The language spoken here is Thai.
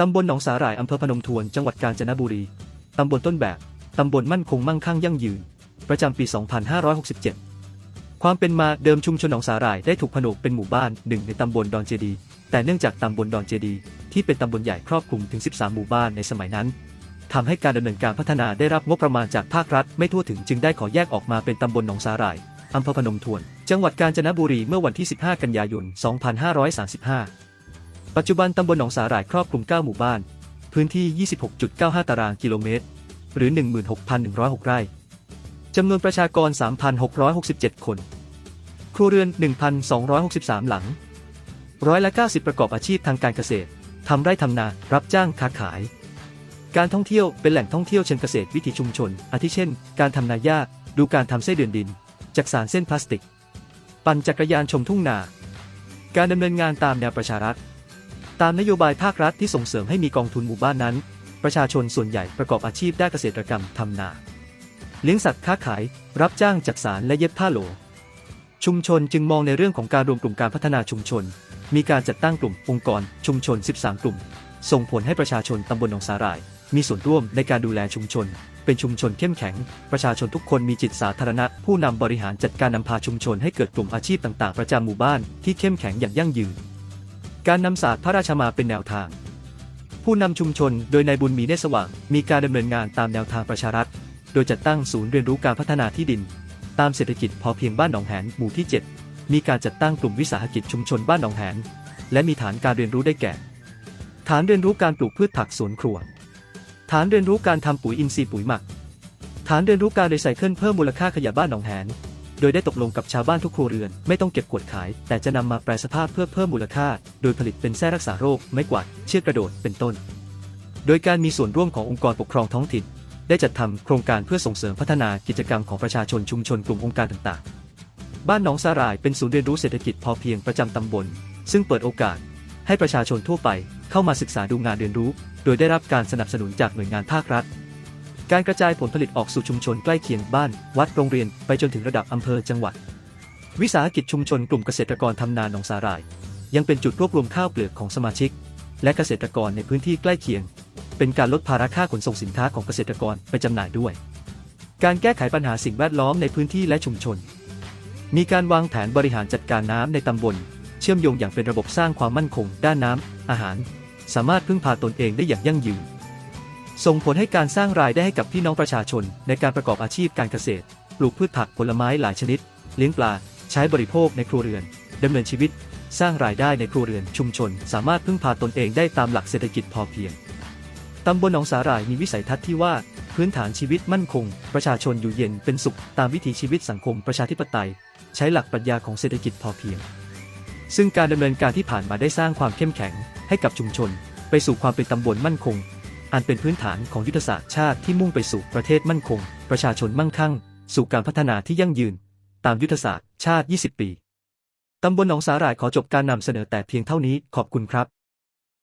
ตำบลหนองสาหร่ายอำเภอพนมทวนจังหวัดกาญจนบุรี ตำบลต้นแบบ ตำบลมั่นคงมั่งคั่งยั่งยืน ประจำปี 2567 ความเป็นมาเดิมชุมชนหนองสาหร่ายได้ถูกผนวกเป็นหมู่บ้านหนึ่งในตำบลดอนเจดี แต่เนื่องจากตำบลดอนเจดี ที่เป็นตำบลใหญ่ครอบคลุมถึง 13 หมู่บ้านในสมัยนั้นทำให้การดำเนินการพัฒนาได้รับงบประมาณจากภาครัฐไม่ทั่วถึงจึงได้ขอแยกออกมาเป็นตำบลหนองสาหร่ายอำเภอพนมทวน จังหวัดกาญจนบุรีเมื่อวันที่ 15 กันยายน 2535 ปัจจุบันตำบลหนองสาหร่ายครอบคลุม 9 หมู่บ้าน พื้นที่ 26.95 ตารางกิโลเมตร หรือ 16,106 ไร่ จำนวนประชากร 3,667 คน ครัวเรือน 1,263 หลัง ร้อยละ 90 ประกอบอาชีพทางการเกษตร ทำไร่ทำนา รับจ้างค้าขาย การท่องเที่ยวเป็นแหล่งท่องเที่ยวเชิงเกษตรวิถีชุมชน อาทิเช่น การทำนาหญ้า ดูการทำไส้เดือนดิน จักสารเส้นพลาสติก ปั่นจักรยานชมทุ่งนา การดำเนินงานตามแนวประชารัฐ ตามนโยบายภาครัฐที่ส่งเสริมให้มีกองทุนหมู่บ้านนั้น ประชาชนส่วนใหญ่ประกอบอาชีพได้เกษตรกรรมทำนา เลี้ยงสัตว์ค้าขาย รับจ้างจักสารและเย็บผ้าโหล ชุมชนจึงมองในเรื่องของการรวมกลุ่มการพัฒนาชุมชน มีการจัดตั้งกลุ่มองค์กร ชุมชน 13 กลุ่ม ส่งผลให้ประชาชนตำบลหนองสาหร่าย มีส่วนร่วมในการดูแลชุมชน เป็นชุมชนเข้มแข็ง ประชาชนทุกคนมีจิตสาธารณะ ผู้นำบริหารจัดการนำพาชุมชนให้เกิดกลุ่มอาชีพต่าง ๆ ประจำหมู่บ้านที่เข้มแข็งอย่างยั่งยืน การนำศาสตร์พระราชมาเป็นแนวทาง ผู้นำชุมชนโดยนายบุญมีเนสว่าง มีการดำเนินงานตามแนวทางประชารัฐ โดยจัดตั้งศูนย์เรียนรู้การพัฒนาที่ดิน ตามเศรษฐกิจพอเพียงบ้านหนองแหนหมู่ที่ 7 มีการจัดตั้งกลุ่มวิสาหกิจชุมชนบ้านหนองแหน และมีฐานการเรียนรู้ได้แก่ ฐานเรียนรู้การปลูกพืชผักสวนครัว ฐานเรียนรู้การทำปุ๋ยอินทรีย์ปุ๋ยหมัก ฐานเรียนรู้การรีไซเคิลเพิ่มมูลค่าขยะบ้านหนองแหน โดยได้ตกลงกับชาวบ้านทุกครัวเรือน ไม่ต้องเก็บขวดขาย แต่จะนำมาแปรสภาพเพื่อเพิ่มมูลค่า โดยผลิตเป็นแส้รักษาโรค ไม้กวาด เชือกกระโดด เป็นต้น โดยการมีส่วนร่วมขององค์กรปกครองท้องถิ่น ได้จัดทำโครงการเพื่อส่งเสริมพัฒนากิจกรรมของประชาชนชุมชนกลุ่มองค์การต่างๆ บ้านหนองสาหร่ายเป็นศูนย์เรียนรู้เศรษฐกิจพอเพียงประจำตำบล ซึ่งเปิดโอกาส ให้ประชาชนทั่วไปเข้ามาศึกษาดูงานเรียนรู้ โดยได้รับการสนับสนุนจากหน่วยงานภาครัฐ การกระจายผลผลิตออกสู่ชุมชนใกล้เคียงบ้าน วัดโรงเรียนไปจนถึงระดับอำเภอจังหวัด วิสาหกิจชุมชนกลุ่มเกษตรกรทำนาหนองสาหร่าย ยังเป็นจุดรวบรวมข้าวเปลือกของสมาชิก และเกษตรกรในพื้นที่ใกล้เคียง เป็นการลดภาระค่าขนส่งสินค้าของเกษตรกรไปจำหน่ายด้วย การแก้ไขปัญหาสิ่งแวดล้อมในพื้นที่และชุมชน มีการวางแผนบริหารจัดการน้ำในตำบล เชื่อมโยงอย่างเป็นระบบสร้างความมั่นคง ด้านน้ำอาหาร สามารถพึ่งพาตนเองได้อย่างยั่งยืน ส่งผลให้การสร้างรายได้ให้กับพี่น้องประชาชน ในการประกอบอาชีพการเกษตร ปลูกพืชผักผลไม้หลายชนิด เลี้ยงปลา ใช้บริโภคในครัวเรือน ดำเนินชีวิต สร้างรายได้ในครัวเรือนชุมชน สามารถพึ่งพาตนเองได้ตามหลักเศรษฐกิจพอเพียง ตำบลหนองสาหร่ายมีวิสัยทัศน์ที่ว่า พื้นฐานชีวิตมั่นคง ประชาชนอยู่เย็นเป็นสุข ตามวิถีชีวิตสังคมประชาธิปไตย ใช้หลักปรัชญาของเศรษฐกิจพอเพียง ซึ่งการดำเนินการที่ผ่านมาได้สร้างความเข้มแข็ง ให้กับชุมชน ไปสู่ความเป็นตำบลมั่นคง อันเป็นพื้นฐานของยุทธศาสตร์ชาติที่มุ่งไปสู่ประเทศมั่นคง ประชาชนมั่งคั่ง สู่การพัฒนาที่ยั่งยืน ตามยุทธศาสตร์ชาติ 20 ปี ตำบลหนองสาหร่ายขอจบการนำเสนอแต่เพียงเท่านี้ขอบคุณครับ